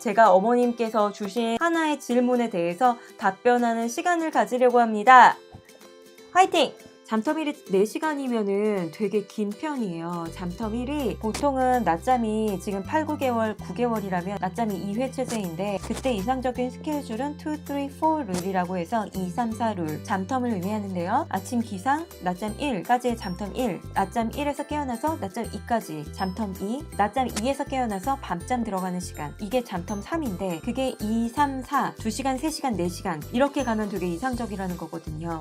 제가 어머님께서 주신 하나의 질문에 대해서 답변하는 시간을 가지려고 합니다. 화이팅! 잠텀일이 4시간이면은 되게 긴 편이에요. 잠텀일이 보통은 낮잠이 지금 8, 9개월, 9개월이라면 낮잠이 2회 체제인데 그때 이상적인 스케줄은 2, 3, 4 룰이라고 해서 2, 3, 4 룰. 잠텀을 의미하는데요. 아침 기상, 낮잠 1까지의 잠텀 1, 낮잠 1에서 깨어나서 낮잠 2까지, 잠텀 2, 낮잠 2에서 깨어나서 밤잠 들어가는 시간. 이게 잠텀 3인데 그게 2, 3, 4, 2시간, 3시간, 4시간 이렇게 가면 되게 이상적이라는 거거든요.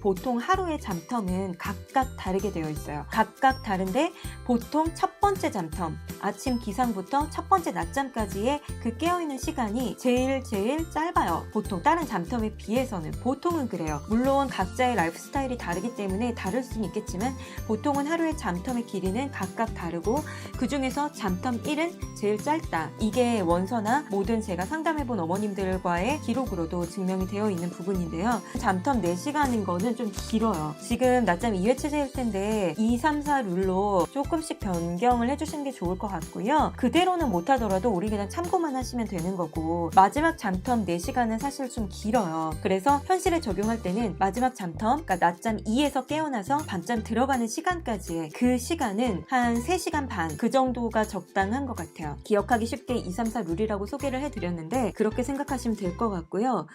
보통 하루의 잠텀은 각각 다르게 되어 있어요. 각각 다른데 보통 첫 번째 잠텀, 아침 기상부터 첫 번째 낮잠까지의 그 깨어있는 시간이 제일 제일 짧아요. 보통 다른 잠텀에 비해서는 보통은 그래요. 물론 각자의 라이프 스타일이 다르기 때문에 다를 수는 있겠지만 보통은 하루의 잠텀의 길이는 각각 다르고 그 중에서 잠텀 1은 제일 짧다. 이게 원서나 모든 제가 상담해본 어머님들과의 기록으로도 증명이 되어 있는 부분인데요. 잠텀 4시간인 거는 좀 길어요. 지금 낮잠 2회 체제일 텐데 2, 3, 4 룰로 조금씩 변경을 해주시는 게 좋을 것 같고요. 그대로는 못하더라도 우리 그냥 참고만 하시면 되는 거고 마지막 잠텀 4시간은 사실 좀 길어요. 그래서 현실에 적용할 때는 마지막 잠텀, 그러니까 낮잠 2에서 깨어나서 밤잠 들어가는 시간까지의 그 시간은 한 3시간 반 그 정도가 적당한 것 같아요. 기억하기 쉽게 2, 3, 4 룰이라고 소개를 해드렸는데 그렇게 생각하시면 될 것 같고요.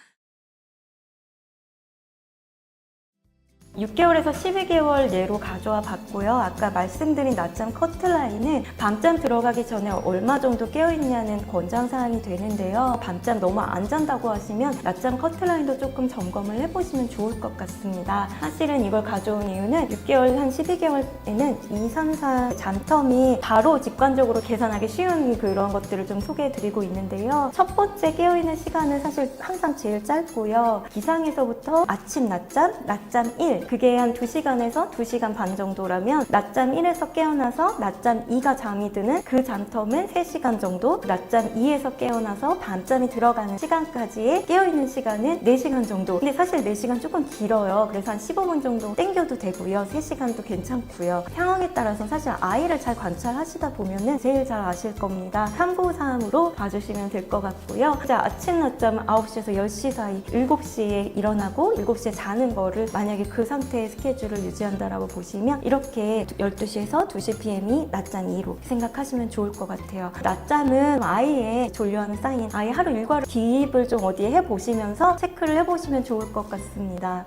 6개월에서 12개월 예로 가져와 봤고요. 아까 말씀드린 낮잠 커트라인은 밤잠 들어가기 전에 얼마 정도 깨어있냐는 권장사항이 되는데요. 밤잠 너무 안 잔다고 하시면 낮잠 커트라인도 조금 점검을 해보시면 좋을 것 같습니다. 사실은 이걸 가져온 이유는 6개월, 한 12개월에는 2, 3, 4 잠텀이 바로 직관적으로 계산하기 쉬운 그런 것들을 좀 소개해드리고 있는데요. 첫 번째 깨어있는 시간은 사실 항상 제일 짧고요. 기상에서부터 아침 낮잠, 낮잠 1, 그게 한 2시간에서 2시간 반 정도라면 낮잠 1에서 깨어나서 낮잠 2가 잠이 드는 그 잠텀은 3시간 정도 낮잠 2에서 깨어나서 밤잠이 들어가는 시간까지의 깨어있는 시간은 4시간 정도. 근데 사실 4시간 조금 길어요. 그래서 한 15분 정도 땡겨도 되고요. 3시간도 괜찮고요. 상황에 따라서 사실 아이를 잘 관찰하시다 보면은 제일 잘 아실 겁니다. 참고사항으로 봐주시면 될 것 같고요. 자, 아침 낮잠 9시에서 10시 사이 7시에 일어나고 7시에 자는 거를 만약에 그 상태의 스케줄을 유지한다라고 보시면 이렇게 12시에서 2시 PM이 낮잠 2로 생각하시면 좋을 것 같아요. 낮잠은 아이의 졸려하는 사인, 아이 하루 일과를 기입을 좀 어디에 해보시면서 체크를 해보시면 좋을 것 같습니다.